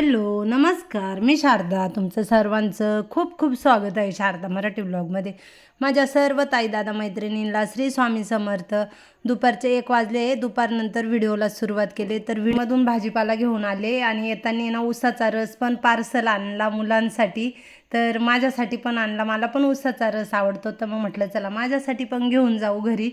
Hello नमस्कार. मी शारदा तुमचं सर्वांचं खूप खूप स्वागत आहे शारदा मराठी ब्लॉगमध्ये. माझ्या सर्व ताईदादा मैत्रिणींना श्री स्वामी समर्थ. दुपारचे एक वाजले दुपारनंतर व्हिडिओला सुरुवात केली. तर व्हिडिओमधून भाजीपाला घेऊन आले आणि येताना ना उसाचा रस पण पार्सल आणला मुलांसाठी. तर माझ्यासाठी पण आणला. मला पण उसाचा रस आवडतो. तर मग म्हटलं चला माझ्यासाठी पण घेऊन जाऊ घरी.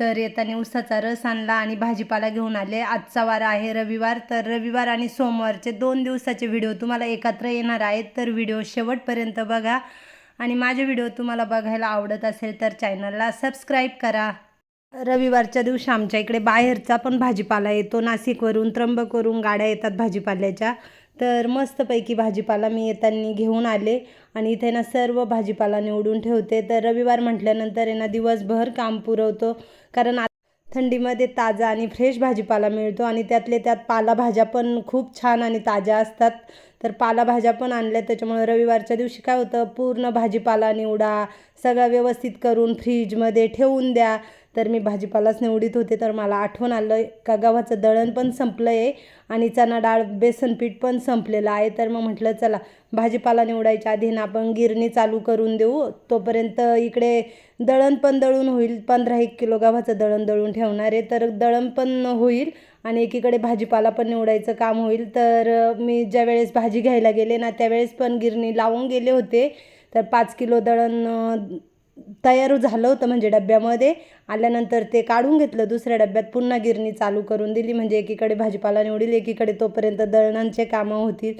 तर येताना उसाचा रस आणला आणि भाजीपाला घेऊन आले. आजचा वार आहे रविवार. तर रविवार आणि सोमवारचे दोन दिवसाचे व्हिडिओ तुम्हाला एकत्र येणार आहेत. तर व्हिडिओ शेवटपर्यंत बघा. आणि माझे व्हिडिओ तुम्हाला बघायला आवडत असेल तर चॅनलला सबस्क्राईब करा. रविवारच्या दिवशी आमच्या इकडे बाहेरचा पण भाजीपाला येतो. नाशिकवरून त्र्यंबकवरून गाड्या येतात भाजीपाल्याच्या. तर मस्तपैकी भाजीपाला मी येताना घेऊन आले आणि इथे ना सर्व भाजीपाला निवडून ठेवते. तर रविवार म्हटल्यानंतर आहे ना दिवसभर काम पुरवतो. कारण थंडीमध्ये ताजा आणि फ्रेश भाजीपाला मिळतो आणि त्यातले त्यात पालाभाज्या पण खूप छान आणि ताज्या असतात. तर पालाभाज्या पण आणल्या. त्याच्यामुळे रविवारच्या दिवशी काय होतं? पूर्ण भाजीपाला निवडा सगळं व्यवस्थित करून फ्रीजमध्ये ठेवून द्या. तर मी भाजीपालाच निवडीत होते तर मला आठवण आलं का गव्हाचं दळण पण संपलं आहे आणि चणा डाळ बेसनपीठ पण संपलेलं आहे. तर मग म्हटलं चला भाजीपाला निवडायच्या आधी ना आपण गिरणी चालू करून देऊ. तोपर्यंत इकडे दळण पण दळून होईल. पंधरा एक किलो गव्हाचं दळण दळून ठेवणार आहे. तर दळण पण होईल आणि एकीकडे भाजीपाला पण निवडायचं काम होईल. तर मी ज्या वेळेस भाजी घ्यायला गेले ना त्यावेळेस पण गिरणी लावून गेले होते. तर पाच किलो दळण तयार झालं होतं म्हणजे डब्यामध्ये. आल्यानंतर ते काढून घेतलं दुसऱ्या डब्यात पुन्हा गिरणी चालू करून दिली. म्हणजे एकीकडे भाजीपाला निवडील एकीकडे तोपर्यंत दळणांचे कामं होतील.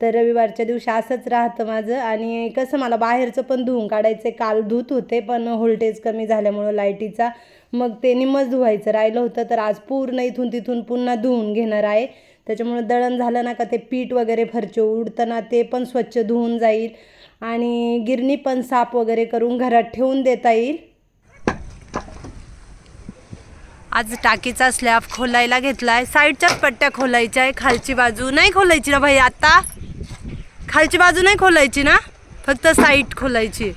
तर रविवारच्या दिवशी असंच राहतं माझं. आणि कसं मला बाहेरचं पण धुवून काढायचं काल धुत होते पण व्होल्टेज कमी झाल्यामुळं लाईटीचा. मग ते निम्मच धुवायचं राहिलं होतं. तर आज पूर्ण इथून तिथून पुन्हा धुवून घेणार आहे. त्याच्यामुळं दळण झालं ना का ते पीठ वगैरे फरचे उडतं ना ते पण स्वच्छ धुवून जाईल. आणि गिरणी पण साफ वगैरे करून घरात ठेवून देता येईल. आज टाकीचा स्लॅब खोलायला घेतलाय. साईडच्याच पट्ट्या खोलायच्या आहे. खालची बाजू नाही खोलायची ना भाई आता? खालची बाजू नाही खोलायची ना? फक्त साईड खोलायची.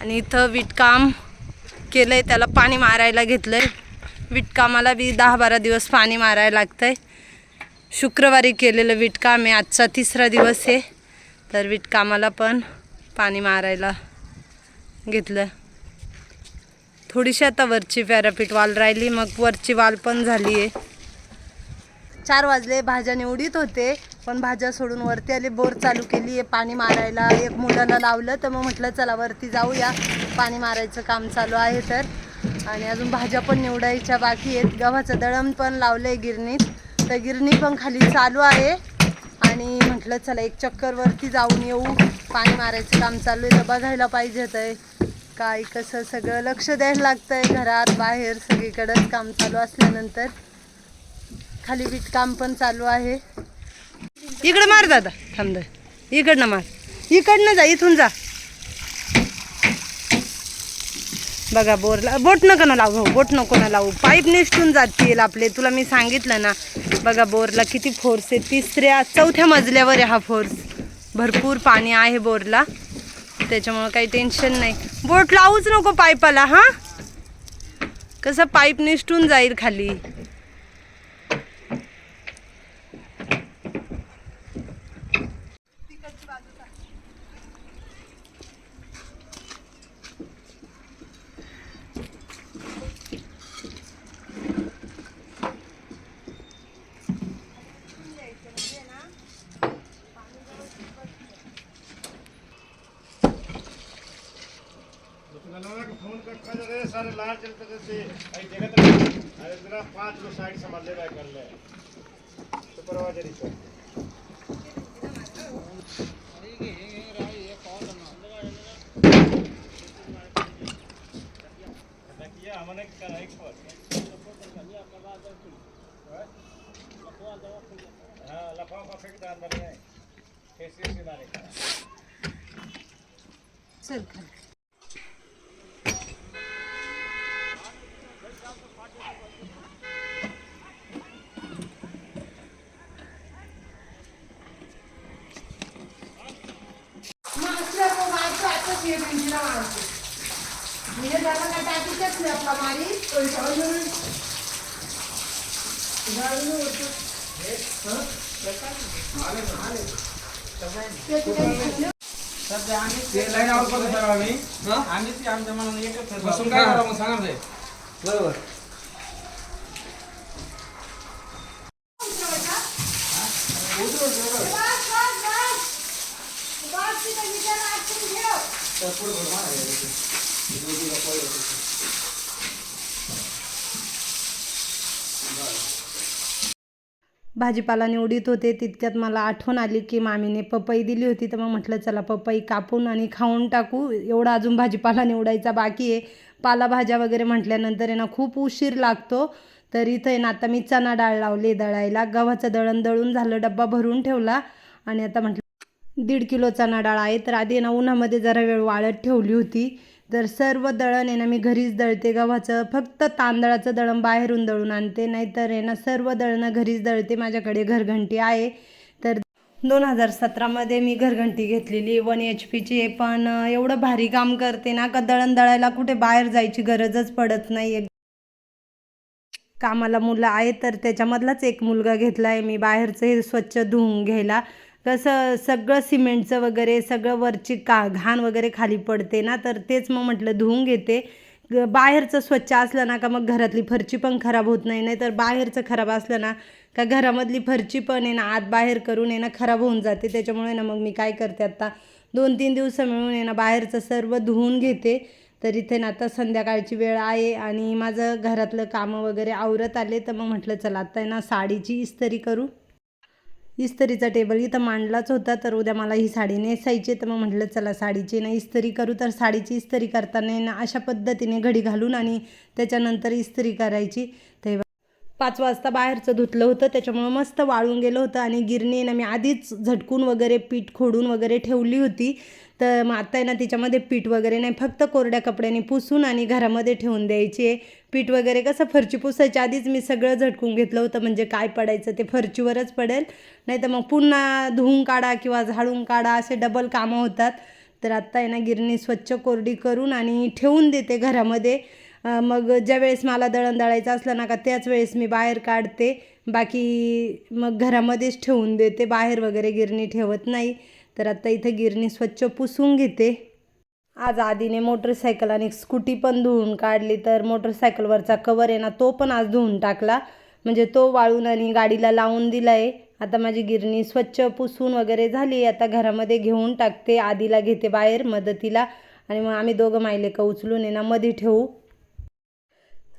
आणि इथं विटकाम केलं आहे त्याला पाणी मारायला घेतलं आहे विटकामाला बी दहा बारा दिवस पाणी मारायला लागतं आहे शुक्रवारी केलेलं विटकाम आहे. आजचा तिसरा दिवस आहे. तर विटकामाला पण पाणी मारायला घेतलं. थोडीशी आता वरची पॅरापीट वाल राहिली. मग वरची वाल पण झाली आहे. चार वाजले. भाज्या निवडीत होते. पण भाज्या सोडून वरती आले. बोर चालू केली आहे पाणी मारायला. एक मुलाला लावलं तर मग म्हटलं चला वरती जाऊया. पाणी मारायचं काम चालू आहे तर. आणि अजून भाज्या पण निवडायच्या बाकी आहेत. गव्हाचं दळण पण लावलं आहे गिरणीत. तर गिरणी पण खाली चालू आहे. आणि म्हटलं चला एक चक्करवरती जाऊन येऊ. पाणी मारायचं काम चालू आहे. तर बघायला पाहिजे तर काय कसं सगळं लक्ष द्यायला लागतंय. घरात बाहेर सगळीकडंच काम चालू असल्यानंतर. खाली विटकाम पण चालू आहे. इकडं मार दादा. थांब इकडनं मार. इकडनं जा. इथून जा. बघा बोरला बोट नको ना लावू भाऊ बोट नको ना लावू. पाईप निष्ठून जातील आपले तुला मी सांगितलं ना. बघा बोरला किती फोर्स आहे. तिसऱ्या चौथ्या मजल्यावर आहे हा फोर्स भरपूर पाणी आहे बोरला. त्याच्यामुळं काही टेन्शन नाही. बोट लावूच नको पाईपाला हां? कसं पाईप निष्ठून जाईल खाली फोन कट कर रहे सारे लाल चलते थे आई जगह तक अरे तेरा पांच लोग साइड संभाल ले कर ले। सुपरवाइजर ही हमने एक हाँ लफाफा का फेंक दे अंदर में। कैसे से मारे सध्या ते लाईन आउट करतो सर आम्ही आम्हीच आमच्या मनाने एकच बसून काय करा बरोबर. भाजीपाला निवडीत होते. तितक्यात मला आठवण आली की मामीने पपई दिली होती. तर मग म्हटलं चला पपई कापून आणि खाऊन टाकू. एवढा अजून भाजीपाला निवडायचा बाकी आहे. पालाभाज्या वगैरे म्हटल्यानंतर आहे ना खूप उशीर लागतो. तर इथं आहे ना आता मी चणा डाळ लावली दळायला. गव्हाचं दळण दळून झालं डब्बा भरून ठेवला. आणि आता म्हटलं दीड किलो चणा डाळ आहे. तर आधी ना उन्हामध्ये जरा वेळ वाळत ठेवली होती. तर सर्व दळण आहे ना मी घरीच दळते गव्हाचं. फक्त तांदळाचं दळण बाहेरून दळून आणते नाहीतर आहे ना सर्व दळणं घरीच दळते. माझ्याकडे घरघंटी आहे. तर दोन हजार सतरामध्ये मी घरघंटी घेतलेली वन एच पीची आहे. पण एवढं भारी काम करते ना का दळण दळायला कुठे बाहेर जायची गरजच पडत नाही कामाला मुलं आहेत तर त्याच्यामधलाच एक मुलगा घेतला आहे मी बाहेरचं हे स्वच्छ धुवून घ्यायला. कसं सगळं सिमेंटचं वगैरे सगळं वरची का घाण वगैरे खाली पडते ना तर तेच मग म्हटलं धुवून घेते. ग- बाहेरचं स्वच्छ असलं ना का मग घरातली फरची पण खराब होत नाही नाही तर बाहेरचं खराब असलं ना का घरामधली फरची पण आहे ना आत बाहेर करून आहे ना खराब होऊन जाते. त्याच्यामुळे ना मग मी काय करते आत्ता दोन तीन दिवस मिळून आहे ना बाहेरचं सर्व धुवून घेते. तर इथे ना आता संध्याकाळची वेळ आहे आणि माझं घरातलं कामं वगैरे आवरत आले तर मग म्हटलं चला आत्ता आहे ना साडीची इस्तरी करू. इस्तरीचा टेबल इथं मांडलाच होता तर उद्या मला ही साडी नेसायची. तर मग म्हटलं चला साडीची ना इस्त्री करू. तर साडीची इस्तरी करताना ना अशा पद्धतीने घडी घालून आणि त्याच्यानंतर इस्त्री करायची. ते पाच वाजता बाहेरचं धुतलं होतं त्याच्यामुळं मस्त वाळून गेलं होतं आणि गिरणी ना मी आधीच झटकून वगैरे पीठ खोडून वगैरे ठेवली होती. तर मग आता आहे ना तिच्यामध्ये पीठ वगैरे नाही फक्त कोरड्या कपड्याने पुसून आणि घरामध्ये ठेवून द्यायची. आहे पीठ वगैरे कसं फरची पुसायच्या आधीच मी सगळं झटकून घेतलं होतं म्हणजे काय पडायचं ते फरचीवरच पडेल. नाही तर मग पुन्हा धुवून काढा किंवा झाडून काढा असे डबल कामं होतात. तर आत्ता आहे ना गिरणी स्वच्छ कोरडी करून आणि ठेवून देते घरामध्ये. मग ज्या वेळेस मला दळण दळायचं असलं ना का त्याच वेळेस मी बाहेर काढते. बाकी मग घरामध्येच ठेवून देते बाहेर वगैरे गिरणी ठेवत नाही. तर आता इथं गिरणी स्वच्छ पुसून घेते. आज आधीने मोटरसायकल आणि स्कूटी पण धुवून काढली तर मोटरसायकलवरचा कवर आहे ना तो पण आज धुवून टाकला. म्हणजे तो वाळून आणि गाडीला लावून दिला आहे आता माझी गिरणी स्वच्छ पुसून वगैरे झाली आता घरामध्ये घेऊन टाकते आधीला घेते बाहेर मदतीला. आणि मग आम्ही दोघं मायलेकं उचलून आहे ना मध्ये ठेवू.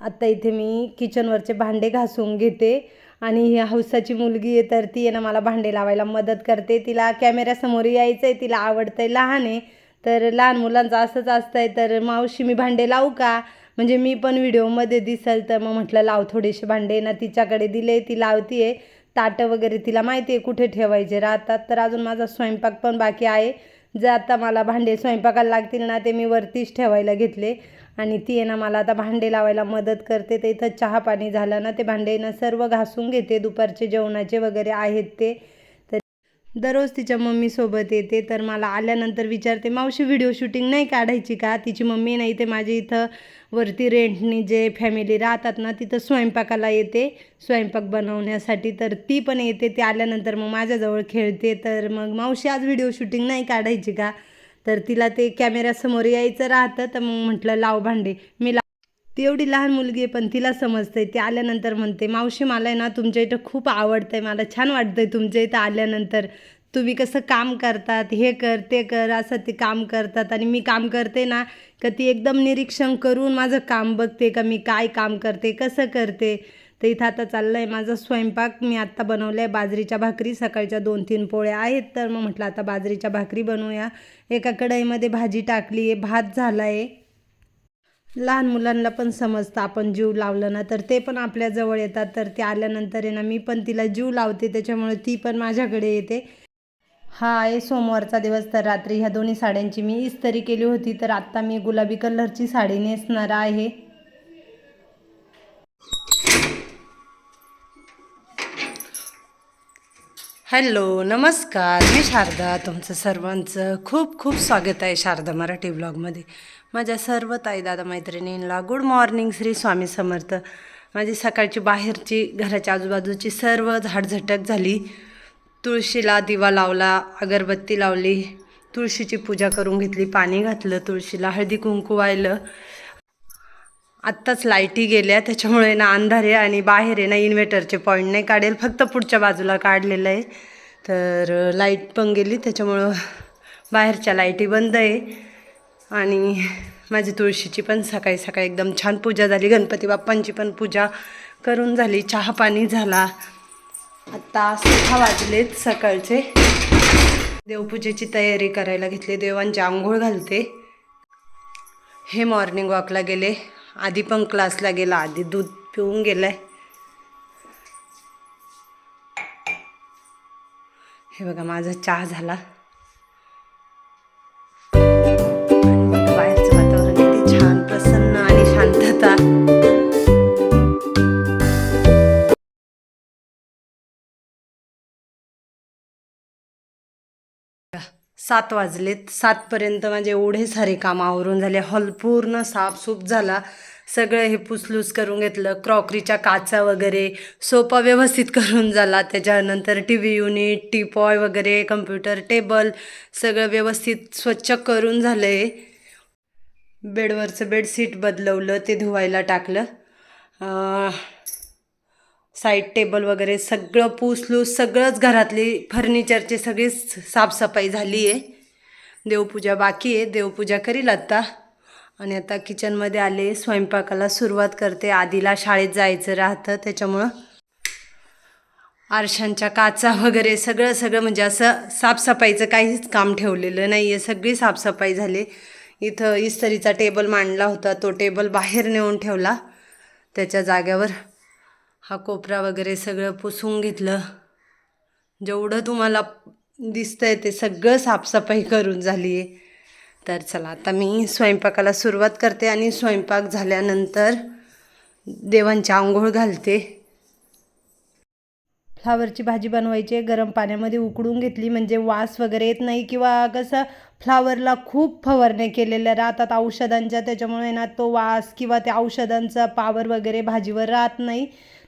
आत्ता इथे मी किचनवरचे भांडे घासून घेते. आणि ही हौसाची मुलगी आहे तर ती आहे ना मला भांडे लावायला मदत करते. तिला कॅमेऱ्यासमोर यायचं आहे तिला आवडतं आहे लहान आहे. तर लहान मुलांचं असंच असतं आहे तर मावशी मी भांडे लावू का? म्हणजे मी पण व्हिडिओमध्ये दिसेल तर मग म्हटलं लाव थोडेसे भांडे. ना तिच्याकडे दिले ती लावती आहे ताटं वगैरे तिला माहिती आहे कुठे ठेवायचे राहतात. तर अजून माझा स्वयंपाक पण बाकी आहे. जर आता मला भांडे स्वयंपाकाला लागतील ना ते मी वरतीच ठेवायला घेतले. आणि ती आहे ना मला आता भांडे लावायला मदत करते. तर इथं चहा पाणी झालं ना ते भांडे ना सर्व घासून घेते. दुपारचे जेवणाचे वगैरे आहेत ते. तर दररोज तिच्या मम्मीसोबत येते. तर मला आल्यानंतर विचारते मावशी व्हिडिओ शूटिंग नाही काढायची का? तिची मम्मी नाही ते माझी इथं वरती रेंटनी जे फॅमिली राहतात ना तिथं स्वयंपाकाला येते. स्वयंपाक बनवण्यासाठी. तर ती पण येते. ती आल्यानंतर मग माझ्याजवळ खेळते. तर मग मावशी आज व्हिडिओ शूटिंग नाही काढायची का? तर तिला ते कॅमेऱ्यासमोर यायचं राहतं तर मग म्हटलं लाव भांडे. मी लाव ती एवढी लहान मुलगी आहे पण तिला समजते ती आल्यानंतर म्हणते मावशी मला आहे ना तुमच्या इथं खूप आवडतं आहे मला छान वाटतं आहे तुमच्या इथं आल्यानंतर. तुम्ही कसं काम करतात हे कर ते कर असं ते काम करतात. आणि मी काम करते ना का ती एकदम निरीक्षण करून माझं काम बघते का मी काय काम करते कसं करते. तर इथं आता चाललं आहे माझा स्वयंपाक. मी आत्ता बनवलं आहे बाजरीच्या भाकरी. सकाळच्या दोन तीन पोळ्या आहेत. तर मग म्हटलं आता बाजरीच्या भाकरी बनवूया. एका कढईमध्ये भाजी टाकली आहे. भात झाला आहे लहान मुलांना पण समजतं. आपण जीव लावलं ना तर ते पण आपल्या जवळ येतात. तर ते आल्यानंतर आहे ना मी पण तिला जीव लावते. त्याच्यामुळे ती पण माझ्याकडे येते. हा आहे सोमवारचा दिवस. तर रात्री ह्या दोन्ही साड्यांची मी इस्तरी केली होती. तर आत्ता मी गुलाबी कलरची साडी नेसणार आहे. हॅलो नमस्कार. मी शारदा तुमचं सर्वांचं खूप खूप स्वागत आहे शारदा मराठी ब्लॉगमध्ये माझ्या सर्व ताई दादा मैत्रिणींना गुड मॉर्निंग श्री स्वामी समर्थ. माझी सकाळची बाहेरची घराच्या आजूबाजूची सर्व झाडझटक झाली. तुळशीला दिवा लावला अगरबत्ती लावली. तुळशीची पूजा करून घेतली पाणी घातलं तुळशीला हळदी कुंकू वाहिलं. आत्ताच लाईटी गेल्या त्याच्यामुळे ना अंधार आहे आणि बाहेर आहे ना इन्व्हर्टरचे पॉईंट नाही काढेल फक्त पुढच्या बाजूला काढलेलं आहे. तर लाइट पण गेली त्याच्यामुळं बाहेरच्या लाईटी बंद आहे. आणि माझी तुळशीची पण सकाळी सकाळी एकदम छान पूजा झाली गणपती बाप्पांची पण पूजा करून झाली चहा पाणी झाला. आत्ता सहा वाजलेत सकाळचे. देवपूजेची तयारी करायला घेतली देवांची आंघोळ घालते. हे मॉर्निंग वॉकला गेले. आधी पण क्लासला गेला आधी दूध पिऊन गेलाय. हे बघा माझा चहा झाला. सात वाजलेत. सातपर्यंत माझे एवढे सारे काम आवरून झाले. हॉल पूर्ण साफसूफ झाला. सगळं हे पुसलूस करून घेतलं. क्रॉकरीच्या काचा वगैरे सोफा व्यवस्थित करून झाला. त्याच्यानंतर टी व्ही युनिट टीपॉय वगैरे कम्प्युटर टेबल सगळं व्यवस्थित स्वच्छ करून झालं आहे बेडवरचं बेडशीट बदलवलं ते धुवायला टाकलं. साईड टेबल वगैरे सगळं पुसलूस सगळंच घरातली फर्निचरची सगळी साफसफाई झाली आहे देवपूजा बाकी आहे. देवपूजा करील आत्ता आणि आता किचनमध्ये आले स्वयंपाकाला सुरुवात करते. आधीला शाळेत जायचं राहतं त्याच्यामुळं आरशांच्या काचा वगैरे सगळं सगळं म्हणजे असं साफसफाईचं काहीच काम ठेवलेलं नाही आहे सगळी साफसफाई झाली. इथं इस्तरीचा टेबल मांडला होता. तो टेबल बाहेर नेऊन ठेवला. त्याच्या जाग्यावर हा कोपरा वगैरे सगळं पुसून घेतलं. जेवढं तुम्हाला दिसतंय ते सगळं साफसफाई करून झाली आहे तर चला आता मी स्वयंपाकाला सुरुवात करते आणि स्वयंपाक झाल्यानंतर देवांची आंघोळ घालते. फ्लावरची भाजी बनवायची गरम पाण्यामध्ये उकडून घेतली म्हणजे वास वगैरे येत नाही किंवा कसं फ्लावरला खूप फवारण्या केलेल्या राहतात औषधांच्या त्याच्यामुळे ना तो वास किंवा त्या औषधांचा पावर वगैरे भाजीवर राहत नाही.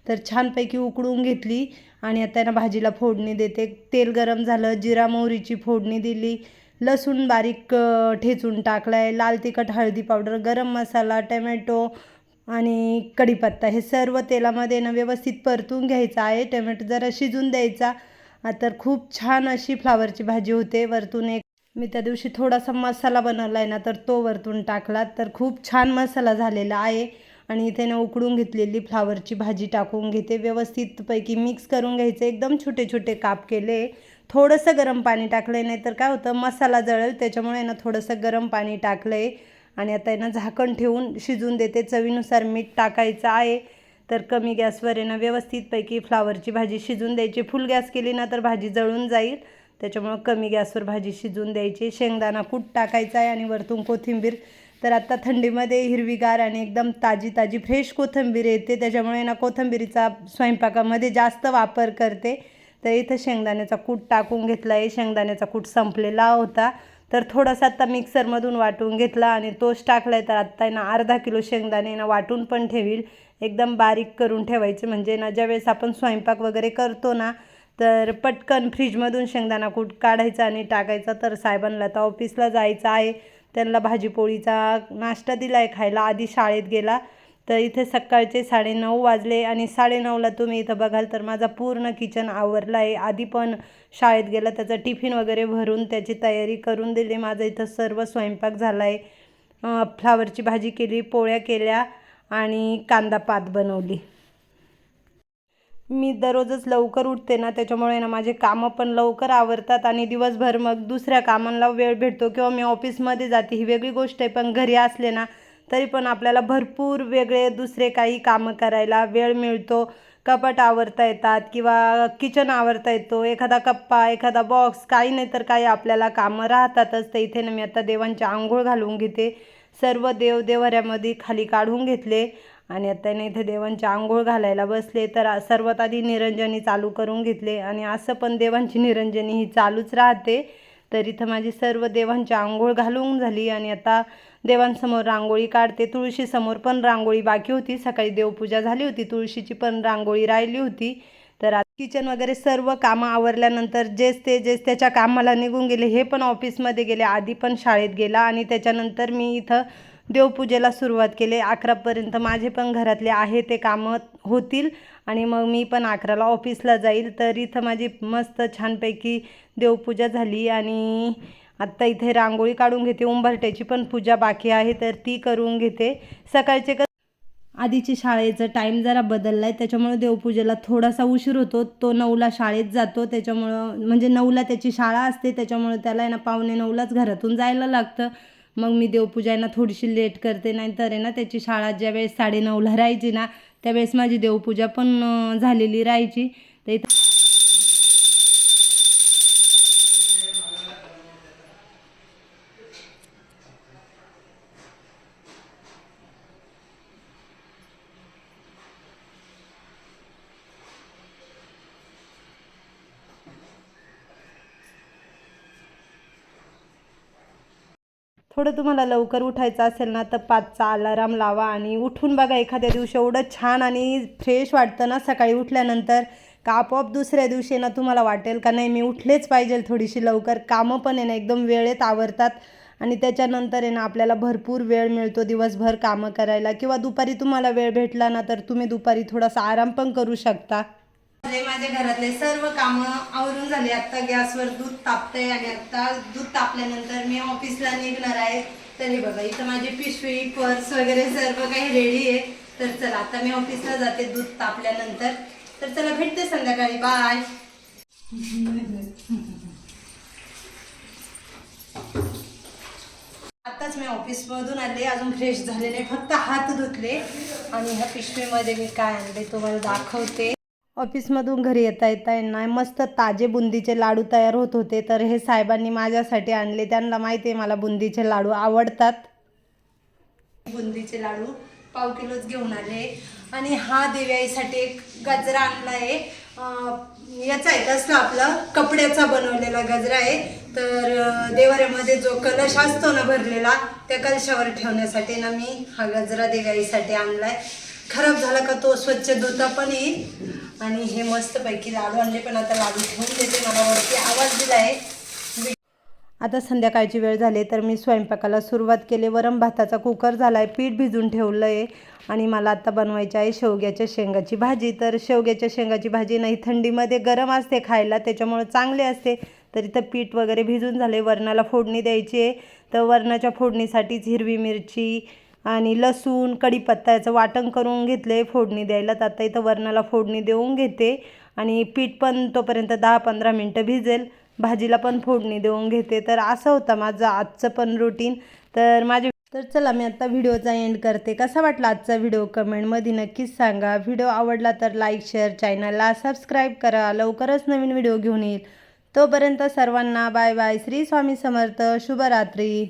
तर छानपैकी उकडून घेतली आणि आता ना भाजीला फोडणी देते. तेल गरम झालं जिरा मोहरीची फोडणी दिली लसूण बारीक ठेचून टाकला आहे लाल तिखट हळदी पावडर गरम मसाला टमॅटो आणि कढीपत्ता. हे सर्व तेलामध्ये ना व्यवस्थित परतून घ्यायचं आहे. टमॅटो जरा शिजून द्यायचा. तर खूप छान अशी फ्लावरची भाजी होते. वरतून एक मी त्या दिवशी थोडासा मसाला बनवला आहे ना तर तो वरतून टाकला. तर खूप छान मसाला झालेला आहे. आणि इथे ना उकडून घेतलेली फ्लावरची भाजी टाकून घेते. व्यवस्थितपैकी मिक्स करून घ्यायचं. एकदम छोटे छोटे काप केले. थोडंसं गरम पाणी टाकलं आहे नाहीतर काय होतं मसाला जळेल त्याच्यामुळे ना थोडंसं गरम पाणी टाकलं आहे आणि आता आहे ना झाकण ठेवून शिजून देते. चवीनुसार मीठ टाकायचं आहे. तर कमी गॅसवर आहे ना व्यवस्थितपैकी फ्लावरची भाजी शिजून द्यायची. फुल गॅस केली ना तर भाजी जळून जाईल. त्याच्यामुळं कमी गॅसवर भाजी शिजून द्यायची. शेंगदाणा कूट टाकायचा आहे आणि वरतून कोथिंबीर तर आत्ता थंडीमध्ये हिरवीगार आणि एकदम ताजी ताजी फ्रेश कोथिंबीर येते. त्याच्यामुळे ना कोथिंबीरीचा स्वयंपाकामध्ये जास्त वापर करते. तर इथं शेंगदाण्याचा कूट टाकून घेतला आहे शेंगदाण्याचा कूट संपलेला होता. तर थोडासा आत्ता मिक्सरमधून वाटून घेतला आणि तोच टाकला आहे तर आत्ता आहे ना अर्धा किलो शेंगदाणे ना वाटून पण ठेवील. एकदम बारीक करून ठेवायचे. म्हणजे ना ज्यावेळेस आपण स्वयंपाक वगैरे करतो ना तर पटकन फ्रीजमधून शेंगदाणा कूट काढायचा आणि टाकायचा. तर साहेबांना तर ऑफिसला जायचं आहे. त्यांना भाजीपोळीचा नाश्ता दिला आहे खायला. आधी शाळेत गेला तर इथे सकाळचे साडेनऊ वाजले आणि साडेनऊला तुम्ही इथं बघाल तर माझा पूर्ण किचन आवरला आहे आधी पण शाळेत गेला त्याचा टिफिन वगैरे भरून त्याची तयारी करून दिली. माझा इथं सर्व स्वयंपाक झाला आहे फ्लावरची भाजी केली पोळ्या केल्या आणि कांदा पात बनवली. मी दररोजच लवकर उठते ना त्याच्यामुळे ना माझे कामं पण लवकर आवरतात आणि दिवसभर मग दुसऱ्या कामांना वेळ भेटतो किंवा मी ऑफिसमध्ये जाते ही वेगळी गोष्ट आहे. पण घरी असले ना तरी पण आपल्याला भरपूर वेगळे दुसरे काही कामं करायला वेळ मिळतो. कपाट आवरता येतात किंवा किचन आवरता येतो एखादा कप्पा एखादा बॉक्स काही नाही तर काही आपल्याला कामं राहतातच. तर इथे ना मी आता देवांची आंघोळ घालून घेते. सर्व देव देवऱ्यामध्ये खाली काढून घेतले. आणि आता ना इथे देवांची आंघोळ घालायला बसले तर सर्वात आधी निरंजनी चालू करून घेतले आणि असं पण देवांची निरंजनी ही चालूच राहते. तर इथं माझी सर्व देवांची आंघोळ घालून झाली आणि आता देवांसमोर रांगोळी काढते. तुळशीसमोर पण रांगोळी बाकी होती. सकाळी देवपूजा झाली होती. तुळशीची पण रांगोळी राहिली होती. तर आज किचन वगैरे सर्व कामं आवरल्यानंतर जेच ते जेच त्याच्या कामाला निघून गेले हे पण ऑफिसमध्ये गेले. आधी पण शाळेत गेला आणि त्याच्यानंतर मी इथं देवपूजेला सुरुवात केली. अकरापर्यंत माझे पण घरातले आहे ते कामं होतील आणि मग मी पण अकराला ऑफिसला जाईल. तर इथं माझी मस्त छानपैकी देवपूजा झाली आणि आत्ता इथे रांगोळी काढून घेते. उंबरट्याची पण पूजा बाकी आहे तर ती करून घेते. सकाळचे क आधीची शाळेचं टाईम जरा बदलला आहे त्याच्यामुळं देवपूजेला थोडासा उशीर होतो. तो नऊला शाळेत जातो त्याच्यामुळं म्हणजे नऊला त्याची शाळा असते त्याच्यामुळं त्याला आहे ना पावणे नऊलाच घरातून जायला लागतं. मग मी देवपूजा आहे ना थोडीशी लेट करते नाहीतर आहे ना त्याची शाळा ज्यावेळेस साडेनऊला राहायची ना त्यावेळेस माझी देवपूजा पण झालेली राहायची. तर इथं थोडं तुम्हाला लवकर उठायचं असेल ना तर पाचचा अलाराम लावा आणि उठून बघा एखाद्या दिवशी एवढं छान आणि फ्रेश वाटतं ना सकाळी उठल्यानंतर का आपोआप दुसऱ्या दिवशी ना तुम्हाला वाटेल का नाही मी उठलेच पाहिजे थोडीशी लवकर. कामं पण आहे ना एकदम वेळेत आवरतात आणि त्याच्यानंतर आहे ना आपल्याला भरपूर वेळ मिळतो दिवसभर कामं करायला. किंवा दुपारी तुम्हाला वेळ भेटला ना तर तुम्ही दुपारी थोडासा आराम पण करू शकता. माझ्या घरातले सर्व कामं आवरून झाले. आता गॅसवर दूध तापतंय आणि आता दूध तापल्यानंतर मी ऑफिसला निघणार आहे. तर हे बघा इथं माझी पिशवी पर्स वगैरे सर्व काही रेडी आहे. तर चला आता मी ऑफिसला जाते दूध तापल्यानंतर. तर चला भेटते संध्याकाळी. बाय आताच मी ऑफिसमधून आले. अजून फ्रेश झाले नाही फक्त हात धुतले. आणि ह्या पिशवीमध्ये मी काय आणले तुम्हाला दाखवते. ऑफिसमधून घरी येता येता आहे मस्त ताजे बुंदीचे लाडू तयार होत होते. तर हे साहेबांनी माझ्यासाठी आणले. त्यांना माहिती आहे मला बुंदीचे लाडू आवडतात. बुंदीचे लाडू पाव किलोच घेऊन आले. आणि हा देव्याईसाठी एक गजरा आणला आहे. याचा आहे कसला आपला. कपड्याचा बनवलेला गजरा आहे. तर देवऱ्यामध्ये देवाऱ्यामध्ये जो कलश असतो ना भरलेला त्या कलशावर ठेवण्यासाठी ना मी हा गजरा देव्याईसाठी आणलाय. खराब झाला का तो स्वच्छ धुता पण येईल. आणि हे मस्तपैकी लाडू आणले पण आता लाडू ठेवून देते. मला वरती आवाज दिला आहे आता संध्याकाळची वेळ झाली तर मी स्वयंपाकाला सुरुवात केली. वरम भाताचा कुकर झाला आहे पीठ भिजून ठेवलं आहे आणि मला आता बनवायची आहे शेवग्याच्या शेंगाची भाजी. तर शेवग्याच्या शेंगाची भाजी नाही थंडीमध्ये गरम असते खायला त्याच्यामुळे चांगले असते. तर इथं पीठ वगैरे भिजून झाले वरणाला फोडणी द्यायची आहे. तर वरणाच्या फोडणीसाठीच हिरवी मिरची आणि लसूण कढीपत्ता याचं वाटण करून घेतले फोडणी द्यायला. तर आता इथं वरणाला फोडणी देऊन घेते. आणि पीठ पण तोपर्यंत दहा पंधरा मिनटं भिजेल. भाजीला पण फोडणी देऊन घेते. तर असं होतं माझं आजचं पण रुटीन तर माझे तर चला मी आत्ता व्हिडिओचा एंड करते. कसा वाटला आजचा व्हिडिओ कमेंटमध्ये नक्कीच सांगा. व्हिडिओ आवडला तर लाईक शेअर चॅनलला सबस्क्राईब करा. लवकरच नवीन व्हिडिओ घेऊन येईल. तोपर्यंत सर्वांना बाय बाय श्री स्वामी समर्थ. शुभरात्री.